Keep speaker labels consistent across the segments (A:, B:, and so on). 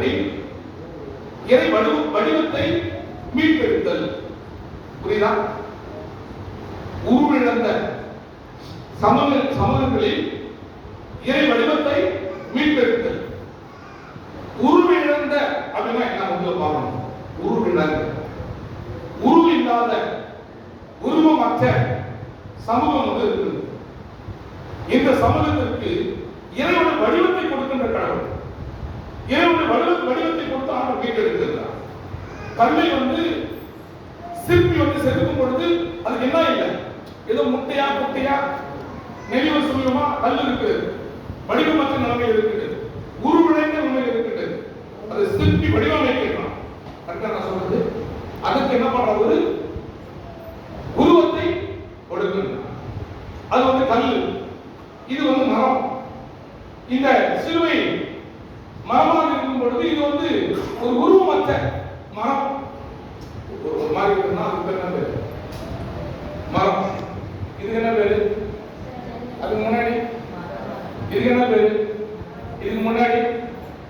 A: சமூகங்களில் இறை வடிவ வடிவத்தை மீட்டெடுத்தல். புரியுதா? உருவிழந்த சமூக சமூகங்களில் இறை வடிவத்தை மீட்டெடுத்தல். உருவிழந்த அப்படின்னா என்ன? முதல்ல பார்க்கணும். உருவிழந்த. உருவு இல்லாத உருவமற்ற சமூகம் வந்து இருக்குது. இந்த சமூகத்திற்கு இறைவனுடைய வடிவத்தை கொடுக்கின்ற கடவுள். இறைவனுடைய வடிவ வடிவத்தை கொடுத்து ஆண்டவர் மீட்டெடுக்கிறார் கல்லை வந்து சிற்பி வந்து செதுக்கும் பொழுது அதுக்கு என்ன இல்லை? ஏதோ முட்டையா குட்டையா? நெளிவு சுழியமா கல் இருக்கு வடிவமற்ற நிலைமை இருக்குது. உருவிழைந்த நிலைமை இருக்குது. அது சிற்பி வடிவமைக்கிறான் கரெக்டா நான் சொல்றது? அதுக்கு என்ன பண்ற ஒரு உருவத்தை கொடுக்கணும். அது வந்து கல். இது வந்து மரம். இந்த சிலுவை மரமாக இருக்கும் பொழுது இது வந்து ஒரு உருவமற்ற மரம். ஒரு மாதிரி இருக்குன்னா அதுக்கு பேர் என்ன பேரு மரம் இதுக்கு என்ன பேரு அதுக்கு முன்னாடி இதுக்கு என்ன பேரு இதுக்கு முன்னாடி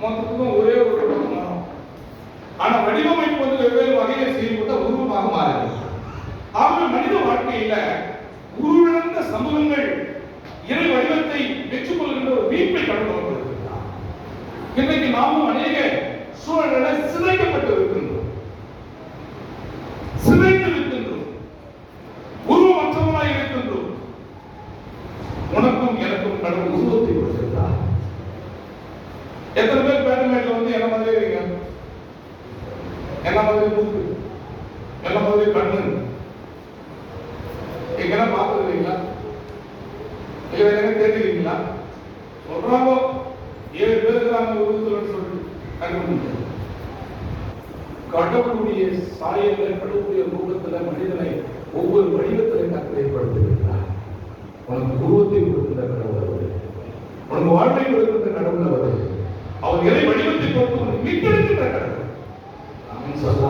A: மொத்தத்துக்கும் ஒரே ஒரு மரம் ஆனா வடிவமைப்பு வந்து வெவ்வேறு வகையில செய்யப்பட்ட உருவமாக மாறுது ஆகவே மனித வாழ்க்கையில உருவிழந்த சமூகங்கள் இறை வடிவத்தை பெற்றுக்கொள்கின்ற ஒரு மீட்பை கடந்து கொண்டிருக்கிறார் இன்றைக்கு நாமும் அநேக சூழல்களை சிதைக்கப்பட்டு இருக்கின்றோம் சிதைந்து இருக்கின்றோம் உருவமற்றவராய் இருக்கின்றோம் உனக்கும் எனக்கும் கடவுள் உருவத்தை கொடுத்திருக்கிறார் எத்தனை பேர் பேட்டமேட்ல வந்து என்ன மாதிரி இருக்கீங்க என்ன மாதிரி மூக்கு என்ன மாதிரி கண்ணு எங்கன்னா பார்த்துருக்கீங்களா இல்ல என்ன தெரிஞ்சுக்கிறீங்களா சொல்றாங்க ஏழு பேர் இருக்கிறாங்க உருவத்தில் கடவுள் கடவுளுடைய சாயல கடவுளுடைய ரூபத்துல மனிதனை ஒவ்வொரு வடிவத்தில் கற்று ஏற்படுத்தியிருக்கிறார் உனக்கு உருவத்தை கொடுக்கின்ற கடவுள் அவர். உனக்கு வாழ்வை கொடுக்கின்ற கடவுள் அவர். அவர் இறை வடிவத்தை கொடுத்து உனக்கு மீட்டெடுக்கின்ற கடவுள்.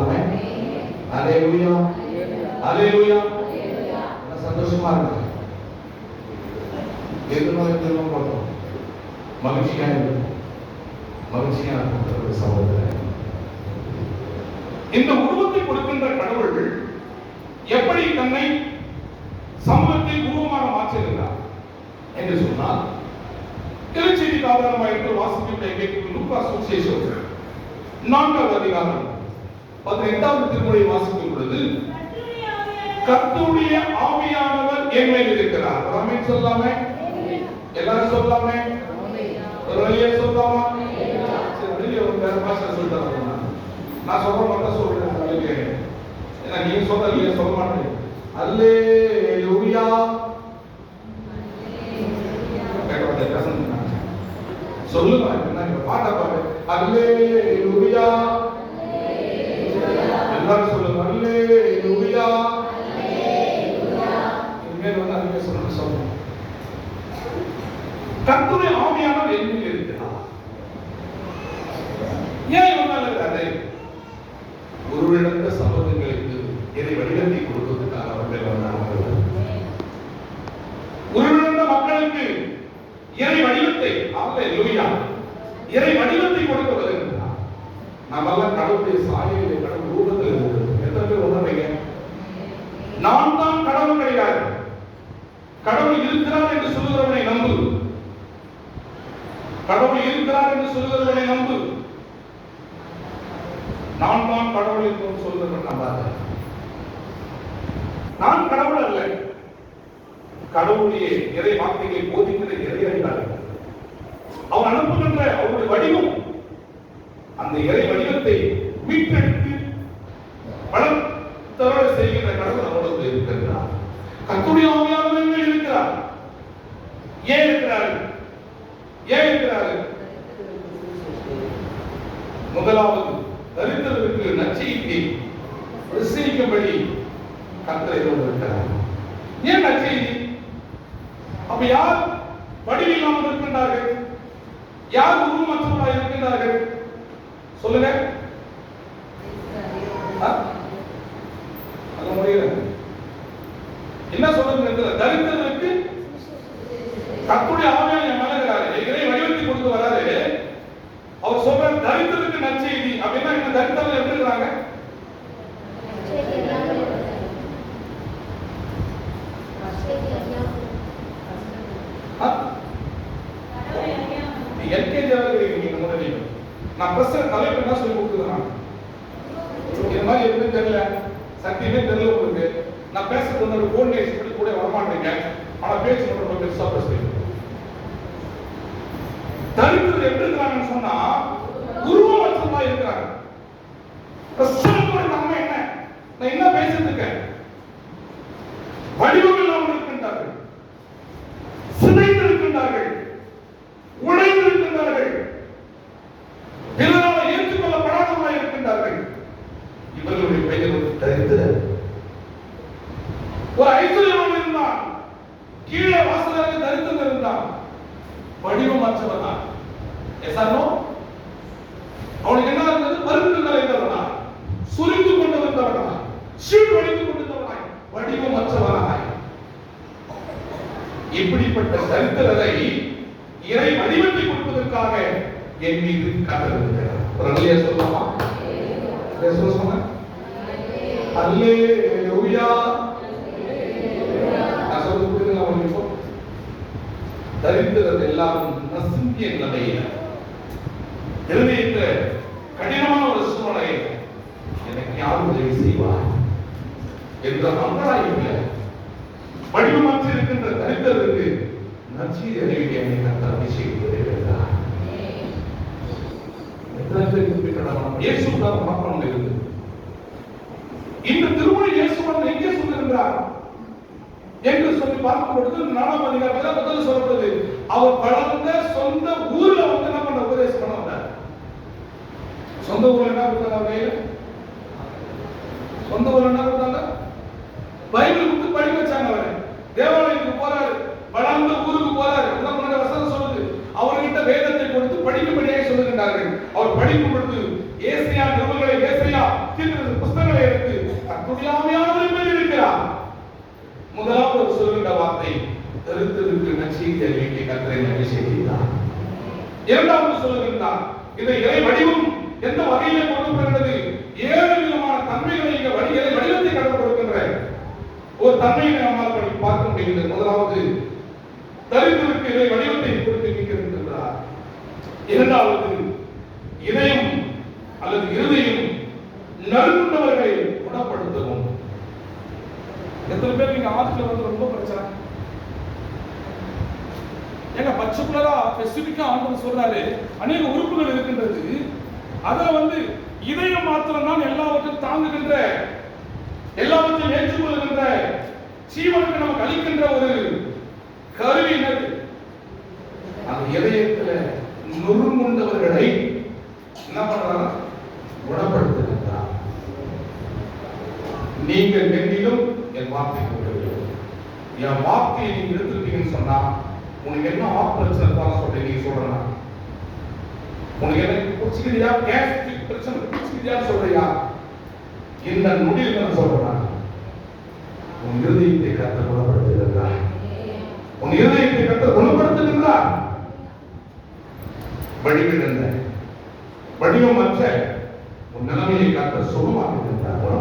A: ஆமென் அலே உயா அலே உயா சந்தோஷமா இருக்கு. எதுவும் எதுவும் பார்த்தோம் மகிழ்ச்சியா மகிழ்ச்சியாக மகிழ்ச்சியா இருக்கும் இந்த உருவத்தை கொடுக்கின்ற கடவுள் எப்படி தன்னை சமூகத்தை உருவமாக மாற்றுகிறார் என்று சொன்னால் திருச்செய்தி ஆதாரமாக இருந்து வாசிக்கின்ற கேட்கும் லூக்கா சுசேஷம் நான்காவது அதிகாரம் பதினெட்டாவது திருமுறை வாசிக்கும் பொழுது கர்த்தருடைய ஆவியானவர் என் மேல் இருக்கிறார் ஆமென் சொல்லாமே? எல்லாரும் சொல்லாமே? சொல்லாமா சரி வெளியே ஒரு வேற பாஷை சொல்லிட்டு நான் சொல்ல மாட்டேன் சொல்றேன் ஏன்னா நீங்க சொல்ல இல்லையா சொல்ல மாட்டேன்? அல்லே லூயா சொல்லுங்க என்ன பாட்டா பாரு அல்லே லூயா எல்லாரும் சொல்லுங்க அல்லே லூயா இனிமேல் வந்து அதுவே சொல்லணும் சொல்லுங்க கர்த்தருடைய ஆவியானவர் எங்கில் இருக்கிறார் ஏன் இவங்க இருக்கிறாரு உருவிழந்த சமூகங்களுக்கு இதை வடிவத்தை கொடுப்பதற்காக அவர்கள் வந்தார்கள் உருவிழந்த மக்களுக்கு இறை வடிவத்தை அல்ல லூயா இறை வடிவத்தை கொடுக்க வருகிறார் நாமெல்லாம் கடவுளுடைய சாயலிலே கடவுள் ரூபத்தில் இருக்கிறது எத்தனை பேர் உணர்றீங்க நான் தான் கடவுள் கிடையாது கடவுள் இருக்கிறார் என்று சொல்லுகிறவனை நம்பு கடவுள் இருக்கிறார் என்று சொல்லுகிறவனை நம்பு நான் தான் கடவுள் என்று சொல்லுகிறவன் நம்பாத நான் கடவுள் அல்ல. கடவுளுடைய இறை வார்த்தைகளை போதிக்கிற இறை அறிவாளர் அவர் அனுப்புகின்ற அவருடைய வடிவம் அந்த இறை வடிவத்தை மீட்டெடுத்து பலம் செய்கின்ற கடவுள் அவரோடு இருக்கிறார். கத்துடைய ஆவியானவர் இருக்கிறார். ஏன் இருக்கிறார்? ஏன் இருக்கிறார்? முதலாவது தரித்திரருக்கு நச்செய்தி பிரசரிக்கும்படி கத்தரை இருக்கிறார் ஏன் நச்செய்தி அப்ப யார் வடிவில்லாமல் இருக்கின்றார்கள்? யார் உருவமற்றவர்களாக இருக்கின்றார்கள்? சொல்லுங்க. அது முடியல என்ன சொல்றது தரித்திரருக்கு தற்போதைய ஆவியான என் மேல இருக்கிறாரு இறை வடிவத்தை கொடுத்து வராரு அவர் சொல்ற சொல்ற தரித்திரத்துக்கு நற்செய்தி அப்படின்னா இந்த தரித்திரம் எப்படி இருக்கிறாங்க எல்கேஜி நீங்க முதல்ல நான் பிரச்சனை தலைப்பு என்ன சொல்லி கொடுத்துருக்கேன் இந்த மாதிரி எதுவுமே தெரியல. சத்தியமே தெரியல உங்களுக்கு. நான் பேசுறது வந்து ஒரு கோஆர்டினேஷன் பண்ணி கூட வரமாட்டீங்க. ஆனா பேச்சு மட்டும் ரொம்ப பெருசா பேசுறீங்க. தரித்திரம் எப்படி இருக்கிறாங்கன்னு சொன்னா உருவமற்றமா இருக்கிறாங்க. பிரச்சனையோட நம்ம என்ன? நான் என்ன பேசிட்டு இருக்கேன் வடிவம் இல்லாமல் இருக்கின்றார்கள் சிதைந்து இருக்கின்றார்கள் உடைந்து இருக்கின்றார்கள் பிறரால் ஏற்றுக்கொள்ளப்படாதவர்களாக இருக்கின்றார்கள் இவர்களுடைய பெயர் வந்து தரித்திரர் ஒரு ஐஸ்வர்யவான் இருந்தான் கீழே வாசலாக தரித்திரம் இருந்தான் வடிவமற்றவன் தான் எசானோ அவனுக்கு என்ன இருந்தது பருத்து நிறைந்தவனா சுரிந்து கொண்டு வந்தவனா சீழ் வடித்து கொண்டிருந்தவனாய் வடிவமற்றவனாய் இப்படிப்பட்ட தரித்திரரை இறை வடிவத்தை கொடுப்பதற்காக என் மீது கண்டிருக்கிறார் ஒரு நல்லையா சொல்லலாமா? சொல்ல சொன்ன? நான் தரித்திரர் எல்லாரும் நசுங்கிய நிலையில இருதயத்துல கடினமான ஒரு சூழ்நிலையில எனக்கு யார் உதவி செய்வார்? என்ற அங்கராயில வடிவமாற்றி இருக்கின்ற தரித்திரருக்கு நச்சீதி அறிவிக்க அபிஷேகம் வருகிறார் இயேசு தான் மனப்பான்மை இருக்கு இந்த திருமணம் இயேசுவன் எங்கே சொல்லுகின்றார் என்று சொல்லி பார்க்கும் பொழுது நாலாம் அதிகாரத்தில் முதல்ல சொல்லப்படுது அவர் வளர்ந்த சொந்த ஊர்ல வந்து என்ன பண்ண? உபதேசம் பண்ண வந்தார். சொந்த ஊர்ல என்ன கொடுத்தாங்க அவர் கையில சொந்த ஊர்ல என்ன கொடுத்தாங்க பைபிள் கொடுத்து படிக்க வச்சாங்க அவரை தேவாலயத்துக்கு போறாரு வளர்ந்த ஊருக்கு போறாரு என்ன பண்ண வசனம் சொல்லுது அவர்கிட்ட வேதத்தை கொடுத்து படிக்கும்படியாக சொல்லுகின்றார்கள் அவர் படிக்கும் பொழுது ஏசியா நிறுவனங்களை ஏசியா தீர்க்க புஸ்தகங்களை எடுத்து தன்னுடைய ஆவியானவரின் மேல் இருக்கிறார் முதலாவது அவர் சொல்லுகின்ற வார்த்தை தரித்திருக்கு நச்சீதி கத்திரை நம்பி அபிஷேகித்தார் இரண்டாவது சொல்லுகின்றார் இந்த இறை வடிவம் எந்த வகையிலே கொண்டு ஏழு விதமான தன்மைகளை இங்கே வடி இறை வடிவத்தை கடந்து கொடுக்கின்ற ஒரு தன்மையை நம்மால் படி பார்க்க முடிகிறது. முதலாவது தரித்திருக்கு இறை வடிவத்தை கொடுத்து நிற்கின்றார் இரண்டாவது இதயம் அல்லது இருதயம் நறுக்குண்டவர்களை குணப்படுத்தவும் எத்தனை பேர் நீங்க ஆத்துல வந்து ரொம்ப பிரச்சனை ஏங்க பர்டிகுலரா இருக்கு ஆண்டவர் சொல்றாரு அநேக உறுப்புகள் இருக்கின்றது. அதுல வந்து இதயம் மாத்திரம் தான் எல்லாவற்றையும் தாங்குகின்ற எல்லாவற்றையும் ஏற்றுக்கொள்கின்ற சீவனுக்கு நமக்கு அளிக்கின்ற ஒரு கருவி என்னது? அந்த இதயத்துல நுறுங்குண்டவர்களை என்ன பண்றாங்க? குணப்படுத்துகின்றார் நீங்கள் நெஞ்சிலும் என் வார்த்தை கொண்டிருக்கிறோம் என் வார்த்தையை நீங்க எடுத்துருக்கீங்கன்னு சொன்னா உனக்கு என்ன ஆப் பிரச்சனை இருந்தாலும் நீங்க சொல்றேன் உனக்கு என்ன குடிச்சுக்கிறியா கேஸ்ட்ரிக் பிரச்சனை குடிச்சுக்கிறியான்னு சொல்றியா? இந்த நொடியில் நான் சொல்றேன் உன் இருதயத்தை கத்த குணப்படுத்துகின்றார் உன் இருதயத்தை கத்த குணப்படுத்துகின்றார் வடிவிழந்த வடிவமற்ற உன் நிலைமையை கத்த சுகமாக்குகின்றார் குணப்படு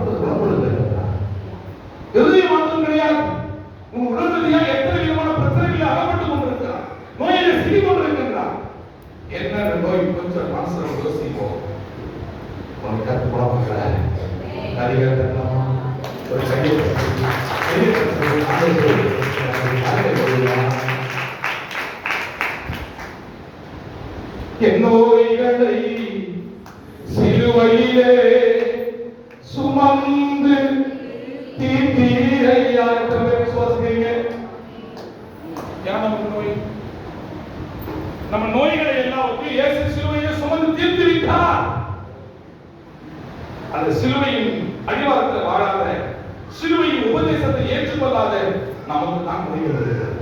A: ஏன் நமக்கு நோய். நம்ம நோய்களை எல்லாம் வந்து இயேசு சிலுவையை சுமந்து தீர்த்து விட்டார். அந்த சிலுவையின் அடிவாரத்தில் வாழாத சிலுவையின் உபதேசத்தை ஏற்றுக்கொள்ளாத நமக்கு தான் நோய் வருகிறது.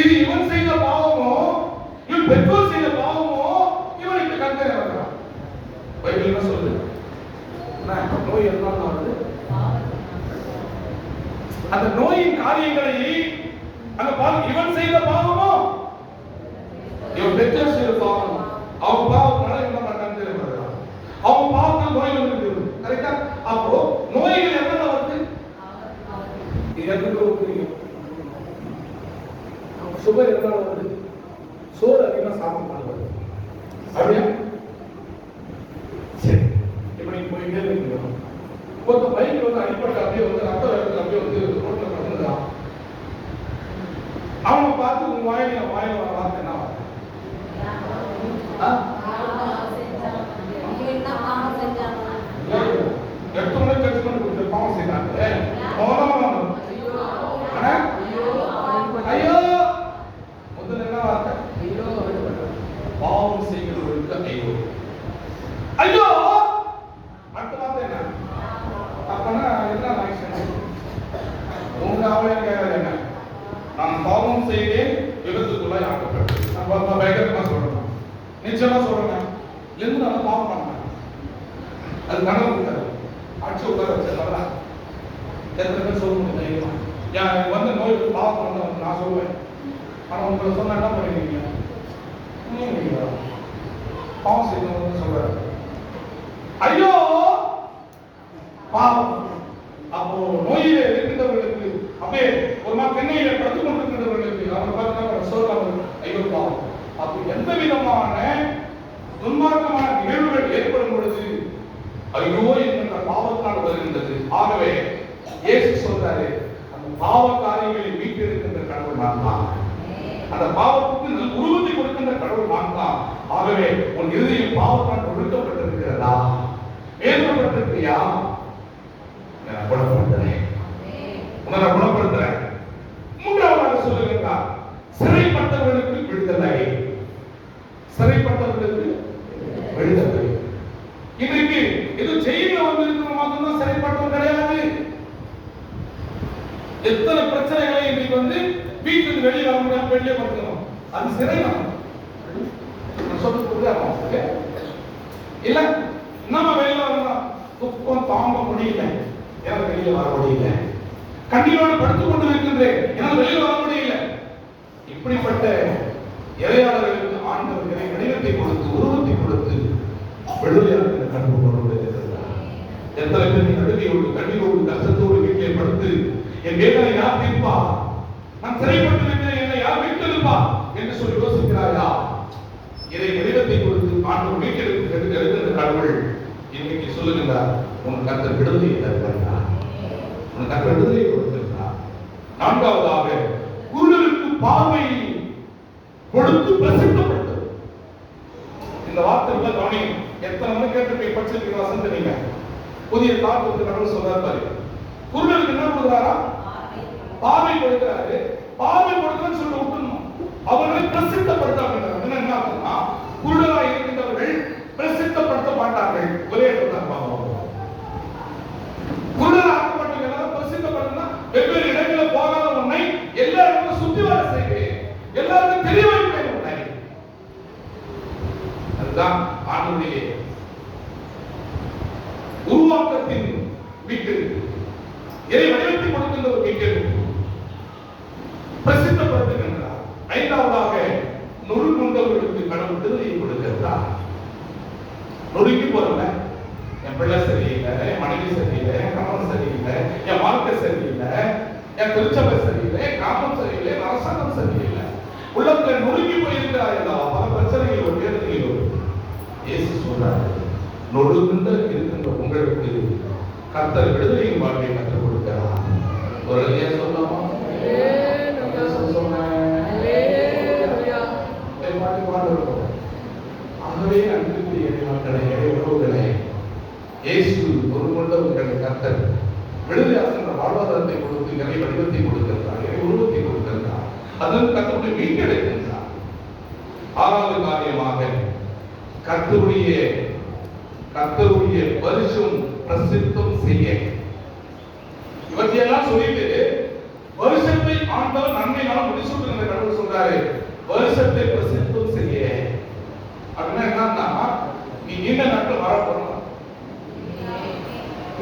A: இது இவன் செய்த பாவமோ? இவன் பெற்றோர் அந்த நோயின் காரியங்களை அந்த பாவம் இவன் செய்த பாவமோ? இவன் பெற்றோர் செய்த பாவம்? அவன் பாவத்தினால என்ன பண்ணான்னு அவன் பாவத்தால் நோய் வந்துருக்கு கரெக்டா அப்போ நோய்கள் என்ன வருது? இது எனக்கு புரியும் சுகர் என்ன ஐயோ என்ற பாவத்தால் வருகின்றது. ஆகவே இயேசு சொல்றாரு அந்த பாவ காரியங்களை மீட்டிருக்கின்ற கடவுள் நான் தான். அந்த பாவத்துக்கு நல்ல உருவத்தை கொடுக்கின்ற கடவுள் நான் தான். ஆகவே உன் இறுதியில் பாவத்தால் ஒழுக்கப்பட்டிருக்கிறதா வேதனைப்பட்டிருக்கிறியா உணரப்பட்டதே உணர குணப்படுத்த எத்தனை பிரச்சனைகளை இன்னைக்கு வந்து வீட்டுக்கு வெளியில் வர முடியாம வெளியே கொடுக்கணும் அது சிறை தான் சொல்றது இல்ல நம்ம வெளியில வரலாம் துக்கம் தாங்க முடியல எனக்கு வெளியில வர முடியல கண்ணீரோடு படுத்துக் கொண்டு இருக்கின்றேன் என்னால் வெளியில் வர முடியல இப்படிப்பட்ட இறையாளர்களுக்கு ஆண்டவர்களை வடிவத்தை கொடுத்து உருவத்தை கொடுத்து விடுதலையாளர்கள் கண்டு கொண்டு எத்தனை பேர் கடுமையோடு கண்ணீரோடு கஷ்டத்தோடு வீட்டிலே படுத்து என் வேதனை யார் தீர்ப்பா நான் சிறைப்பட்டு நின்ற என்னை யார் மீட்டெடுப்பா என்று சொல்லி யோசிக்கிறாயா இதை தெய்வத்தை கொடுத்து ஆண்டு மீட்டெடுக்கிறது எழுதுகிற கடவுள் இன்னைக்கு சொல்லுகின்றார் உன் கத்தர் விடுதலை தருகிறார் உன் கத்தர் விடுதலை கொடுத்திருக்கிறார். நான்காவதாக என்பதுதான் ஆண்டுடைய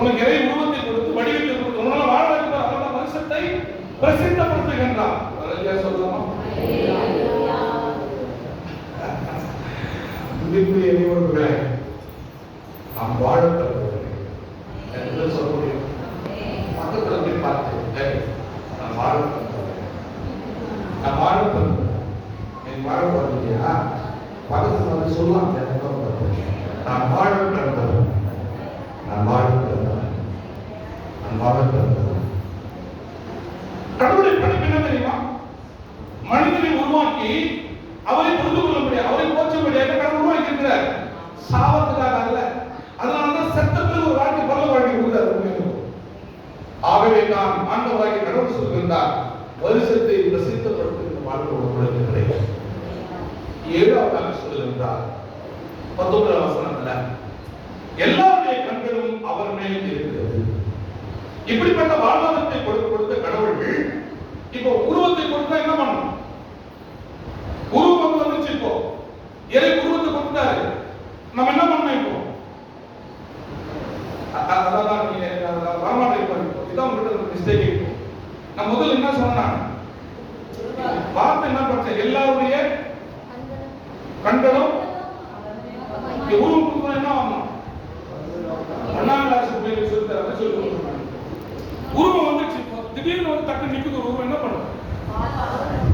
A: உனக்கு இறை உருவத்தை கொடுத்து வடிவத்தை கொடுத்து உன்னால வாழ மனுஷத்தை பிரசித்தப்படுத்துகின்றான். சொல்லுமா ஆண்டவராகி கடவுள் சொல்கின்றார் வருஷத்தை பிரசித்தப்படுத்துகின்ற வாழ்க்கை உங்களுக்கு கிடையாது ஏழாவதாக சொல்கின்றார் பத்தொன்பதாம் வசனத்துல எல்லாருடைய கண்களும் அவர் மேல் இருக்கிறது. இப்படிப்பட்ட வாழ்வாதாரத்தை கொடுத்து கொடுத்த கடவுள்கள் இப்போ உருவத்தை கொடுத்தா என்ன பண்ணணும் உருவம் வந்துச்சு இப்போ. இறை உருவத்தை கொடுத்தாரு. நம்ம என்ன பண்ணணும் இப்போ? அதான் நீங்க வரமாட்டேன் இப்போ. இதான் உங்கள்கிட்ட மிஸ்டேக் நான் முதல்ல என்ன சொன்னேன் வார்த்தை என்ன படிச்சேன் எல்லாருடைய கண்களும் ஊருக்கு என்ன ஆகணும் ஒன்னாம் கிளாஸ் பிள்ளைங்க சொல்லி சொல்லி உருவம் வந்துச்சு திடீர்னு வந்து தட்டு நிற்குது ஒரு உருவம் என்ன பண்ணும்?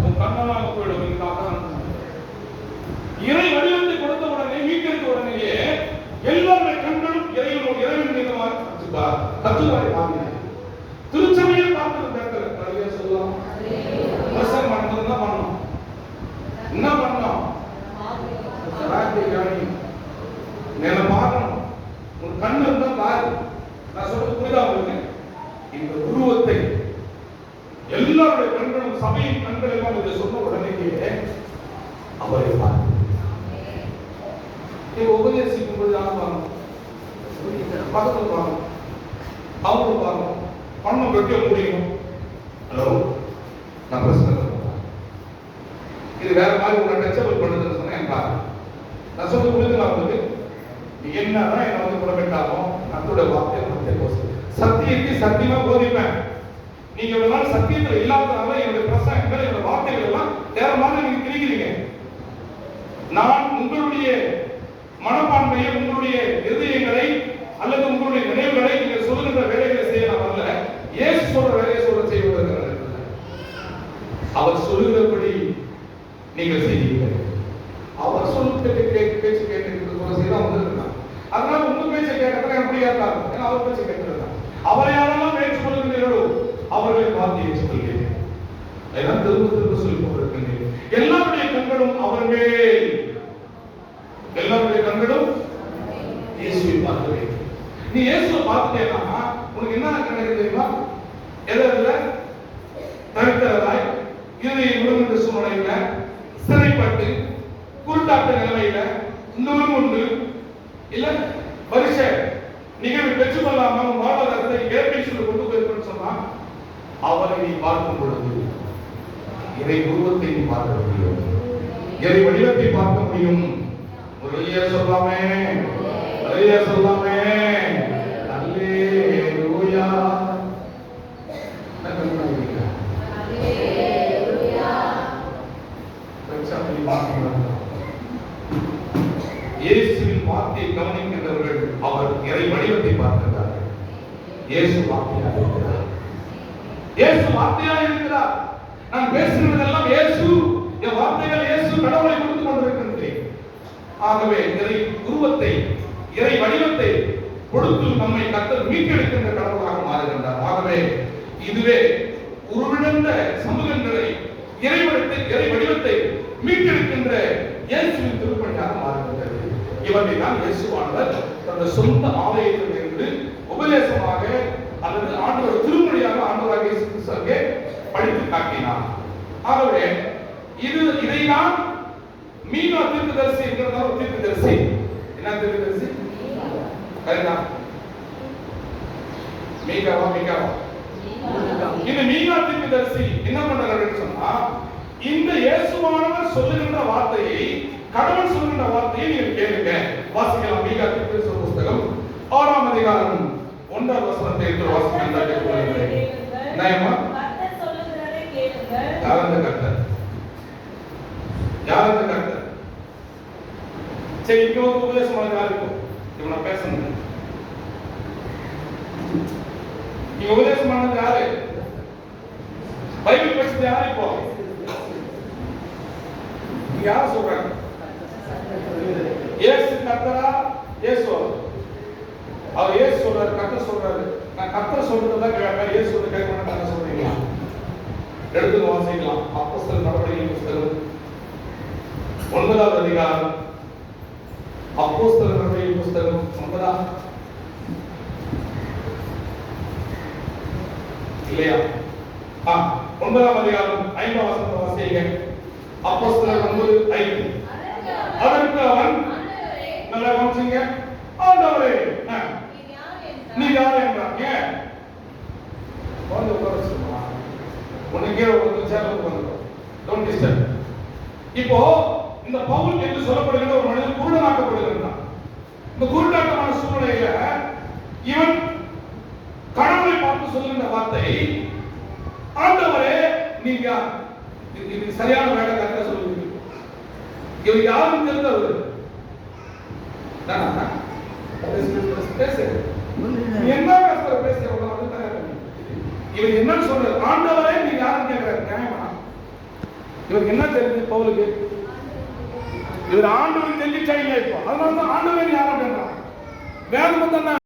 A: உன் கண்ணெல்லாம் போயிடும் இந்த அதான் இறை வடிவத்தை கொடுத்த உடனே மீட்டெடுத்த உடனேயே எல்லாருடைய கண்களும் இறைவனோட இறைவன் மீது கத்துவாரை வாங்க திருச்சபையை பார்த்து கேட்கல நிறைய சொல்லலாம் விவசாயம் பண்ணுறது என்ன பண்ணணும் என்ன பண்ணணும் ராத்திரி கவனி மேல பார்க்கணும் உன் கண் இருந்தா பாரு நான் சொல்றது புரியுதா உங்களுக்கு? இந்த உருவத்தை எல்லாருடைய கண்களும் சபையின் கண்கள் எல்லாம் இதை சொன்ன உடனேயே அவரை பார்க்கணும் உபதேசிக்கும் பொழுது யாரும் பார்க்கணும் பக்கத்தில் பார்க்கணும் அவங்களும் பார்க்கணும் பண்ணம் வைக்க முடியும். ஹலோ? நான் பிரச்சனை இது வேற மாதிரி உங்களை டச்சபிள் பண்ணுதுன்னு சொன்னேன் என் பாருங்க நான் சொல்றது புரியுதுங்களா உங்களுக்கு? நீ என்னதான் என்ன வந்து குணமெண்டாகும் கத்தோட வார்த்தை சத்தியத்தை சத்தியமா போதிப்பேன். நீங்க இவ்வளவு நாள் சத்தியத்துல இல்லாதனால என்னுடைய பிரசங்கங்கள் என்னோட வார்த்தைகள் எல்லாம் நேரமாக நீங்க திரிக்கிறீங்க நான் உங்களுடைய மனப்பான்மையை உங்களுடைய இருதயங்களை அல்லது உங்களுடைய நினைவுகளை நீங்க சொல்லுகின்ற வேலைகளை செய்ய நான் வரல ஏசு சொல்ற வேலையை சொல்ல செய்வதற்கு அவர் சொல்லுகிறபடி நீங்கள் செய்வீர்கள் அவர் சொல்லும் பேச்சு கேட்டு பேச்சு கேட்டு சொல்ல செய்து அவங்க இருக்காங்க அதனால உங்க பேச்சை கேட்டதுல எப்படி இருக்காங்க ஏன்னா அவர் பேச்சு கேட்டிருக்காங்க அவரை யாரெல்லாம் பேச்சு கொள்கிறீர்களோ அவர்களை பார்த்து ஏற்றுக்கொள்கிறேன் அதெல்லாம் திரும்ப திரும்ப சொல்லி கொண்டிருக்கின்றேன் எல்லாருடைய கண்களும் அவர் மேல் எல்லாருடைய கண்களும் இயேசுவை பார்க்க வேண்டும் நீ இயேசுவை பார்த்துட்டேன்னா உனக்கு என்ன கிடைக்கும் தெரியுமா எதில் தடுக்கிறதாய் இருதய சூழ்நிலையில சிறைப்பட்டு குருட்டாட்ட நிலைமையில இன்னொரு உண்டு இல்ல வருஷ நிகழ்வு பெற்றுக்கொள்ளாம உன் வாழ்வாதாரத்தை இழப்பீச்சில் கொண்டு போயிருக்கணும்னு சொன்னா அவரை நீ பார்க்கும் பொழுது இறை உருவத்தை நீ பார்க்க முடியும். இறை வடிவத்தை பார்க்க முடியும். முறைய சொல்லாமே. முறைய சொல்லாமே அல்லேலூயா என்ன கண்டுபிடிக்கிறீங்க இயேசுவின் வார்த்தையை கவனிக்கின்றவர்கள் அவர் இறை வடிவத்தை பார்க்கிறார்கள் இயேசு வார்த்தையாக இருக்கிறார். இயேசு வார்த்தையாக இருக்கிறார். நான் பேசுகிறதெல்லாம் இயேசு என் வார்த்தைகள் இயேசு கடவுளை கொடுத்து கொண்டிருக்கின்றேன் ஆகவே இறை உருவத்தை இறை வடிவத்தை கொடுத்து நம்மை கத்தர் மீட்டெடுக்கின்ற கடவுளாக மாறுகின்றார். ஆகவே இதுவே உருவிழந்த சமூகங்களை இறைவனத்தை இறை வடிவத்தை மீட்டெடுக்கின்ற இயேசுவின் திருப்பணியாக மாறுகின்றது. இவற்றை தான் இயேசுவானவர் தனது சொந்த ஆலயத்தில் இருந்து உபதேசமாக அல்லது ஆண்டவர் திருமொழியாக ஆண்டவராக இயேசு படித்து காட்டினார். ஆகவே இது இதை நான் மீனா தீர்க்கதரிசி என்கிறதால ஒரு தீர்க்கதரிசி. என்ன தீர்க்கதரிசி? கரெக்டா மீகாவா மீகாவா இந்த மீனா தீர்க்கதரிசி என்ன பண்றாருன்னு சொன்னா இந்த இயேசுவானவர் சொல்லுகின்ற வார்த்தையை கடவுள் சொல்லுகின்ற வார்த்தையை நீங்க கேளுங்க. வாசிக்கலாம். மீகா தீர்க்கதரிசி புஸ்தகம். ஆறாம் அதிகாரம். ஒன்றாம் வசனத்தை எடுத்து வாசிக்கலாம் கேட்கிறேன் நயமா
B: கர்த்தர் சொல்லுகிறதை கேளுங்கள்.
A: யார் அந்த கர்த்தர் யார் அந்த கர்த்தர் சரி இங்க வந்து உபதேசம் இப்போ இப்ப நான் பேசணும் நீங்க உபதேசம் பண்ணது யாரு பைபிள் படிச்சது யாரு இப்போ யார் சொல்றாங்க இயேசு கர்த்தரா இயேசு அவர் இயேசு சொல்றாரு கர்த்தர் சொல்றாரு. நான் கர்த்தர் சொல்றதை தான் கேட்பேன் இயேசு சொல்றது கேட்க மாட்டேன் சொல்றீங்களா? எடுத்து வாசிக்கலாம். அப்போஸ்தலர் நடவடிக்கை புஸ்தகம். ஒன்பதாவது அதிகாரம். அப்போஸ்தலர் நடவடிக்கை புஸ்தகம். ஒன்பதாம் இல்லையா? ஆ ஒன்பதாம் அதிகாரம். ஐந்தாம் வசனத்தை வாசிங்க. அப்போஸ்தலர் ஒன்பது ஐந்து. அதற்கு அவன் நல்லா கவனிச்சீங்க. ஆண்டவரே. நீ
B: யாரு
A: யார் என்றாங்க வந்து உட்கார சொல்லுமா? உனக்கே ஒரு சேர்ந்து உட்காந்து டோன்ட் டிஸ்டர்ப் இப்போ இந்த பவுல் என்று சொல்லப்படுகிற ஒரு மனிதன் குருடனாக்கப்படுகிறான் இந்த குருடாட்டமான சூழ்நிலையில இவன் கடவுளை பார்த்து சொல்லுகின்ற வார்த்தை ஆண்டவரே நீங்க யார்? இது- சரியான வேலை கரெக்டா சொல்லுவீங்க. இவர் யாரும் தெரிந்தவர்? பேசுகிறேன் நீ என்ன பேசுற பேசுற வந்து தரேன். இவர் என்ன சொல்றாரு? ஆண்டவரே நீ யாரும் கேட்கிறாரு. நியாயமா? இவருக்கு என்ன தெரியுது பவுலுக்கு? இவர் ஆண்டவர் தெரிஞ்சிட்டாங்க இப்போ. அதனால தான் ஆண்டவர் யாரும் அப்படின்றான்? வேதம் தான்